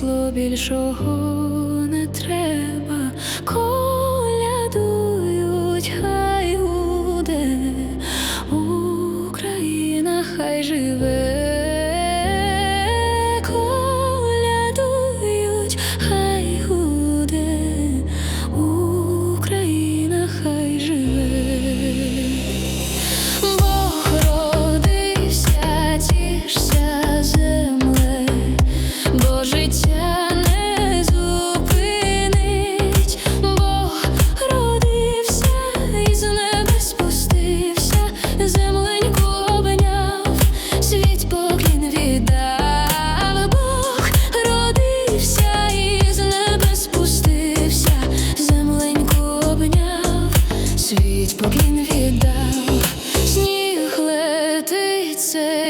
світло, більшого say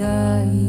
I.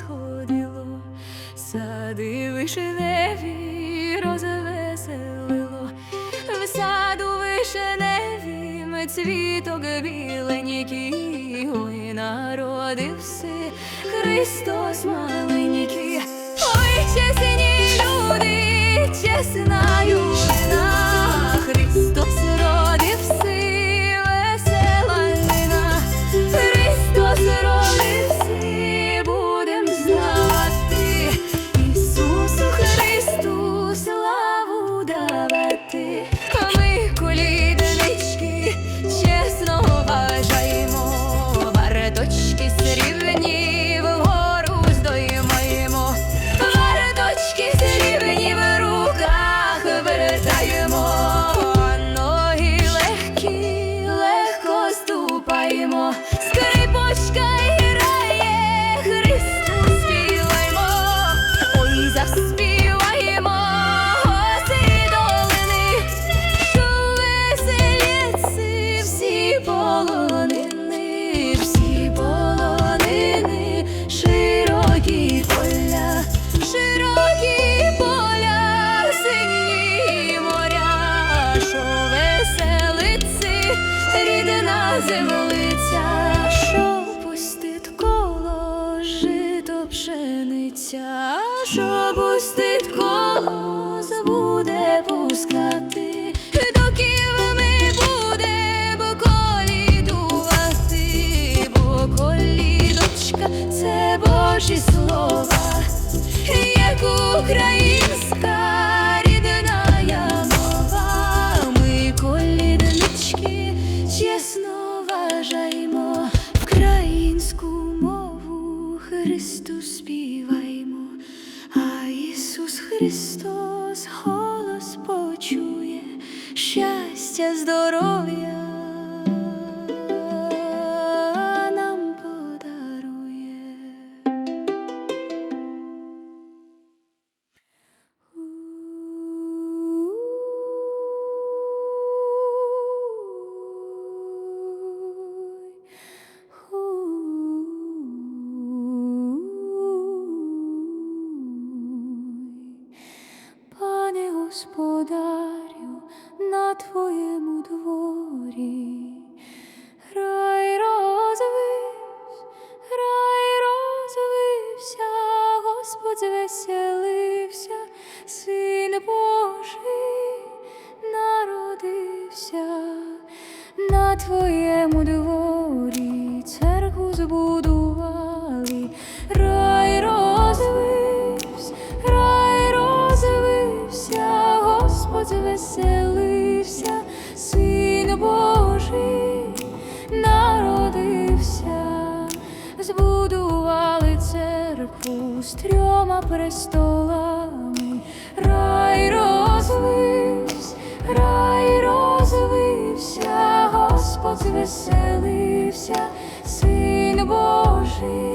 сходило, сади вишневі розвеселило, в саду вишневім цвіток біленький, ой, народився Христос маленький, ой, чесні люди, чесна юна Христос. Христос голос почує щастя, здоров'я. господарю на твоєму дворі. з трьома престолами, рай розвився, рай розвився, Господь веселився, Син Божий.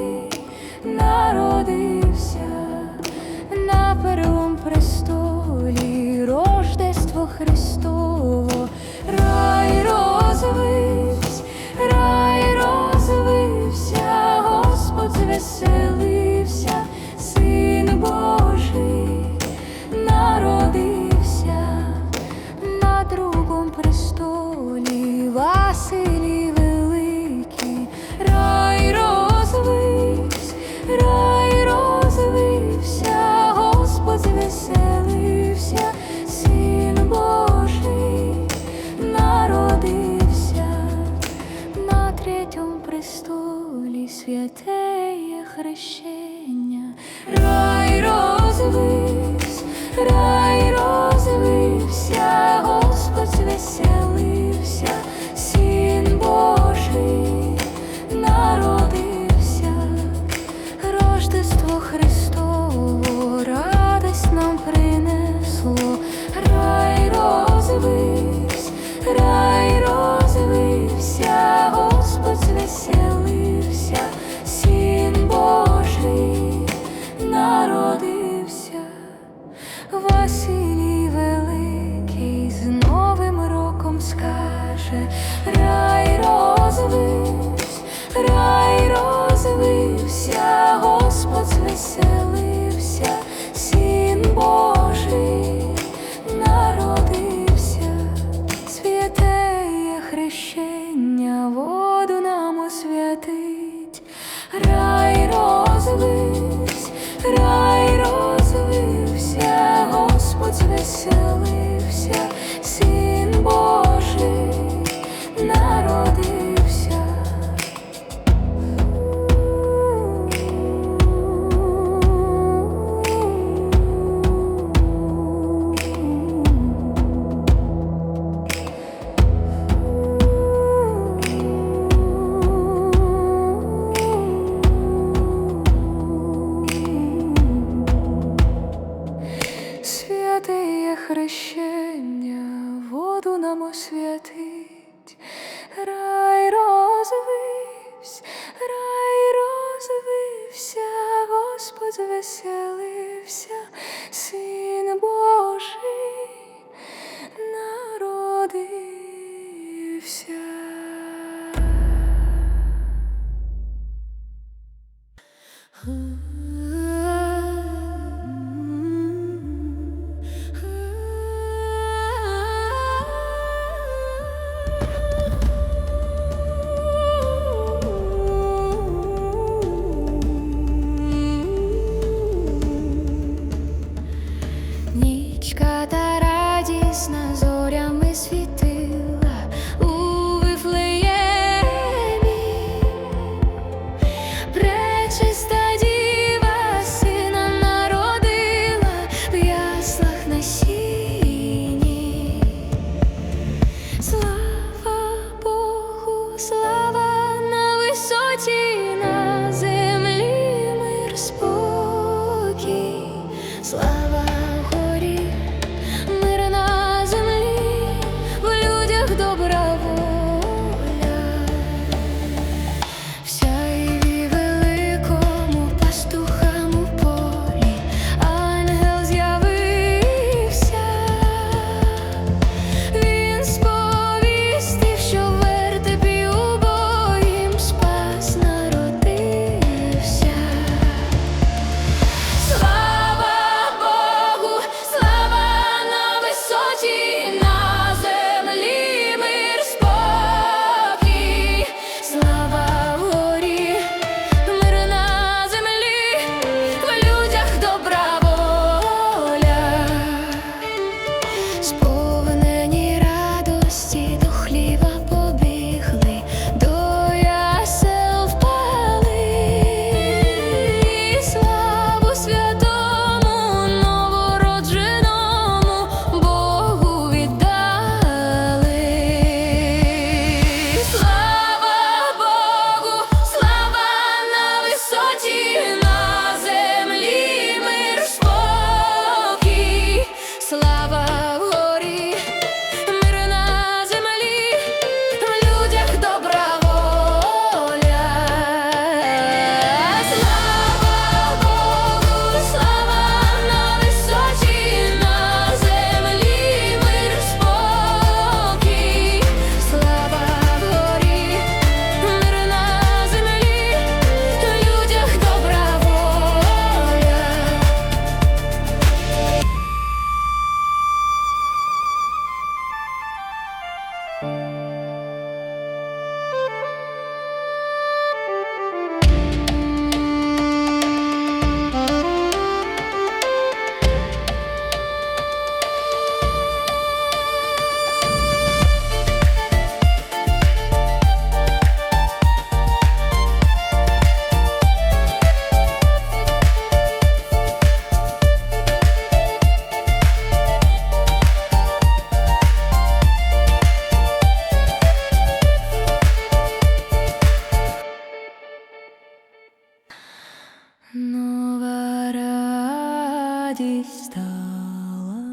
Нова радість стала,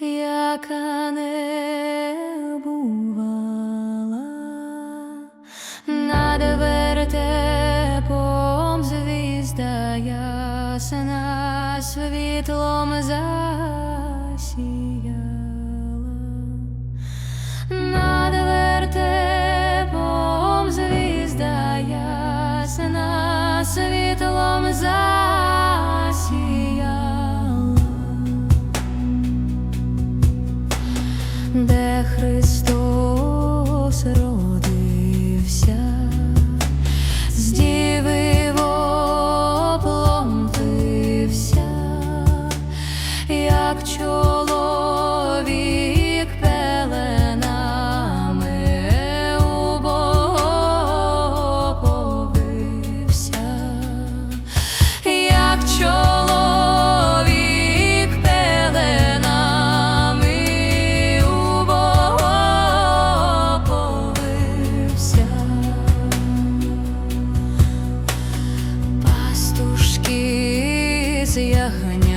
яка не де Христос Пастушки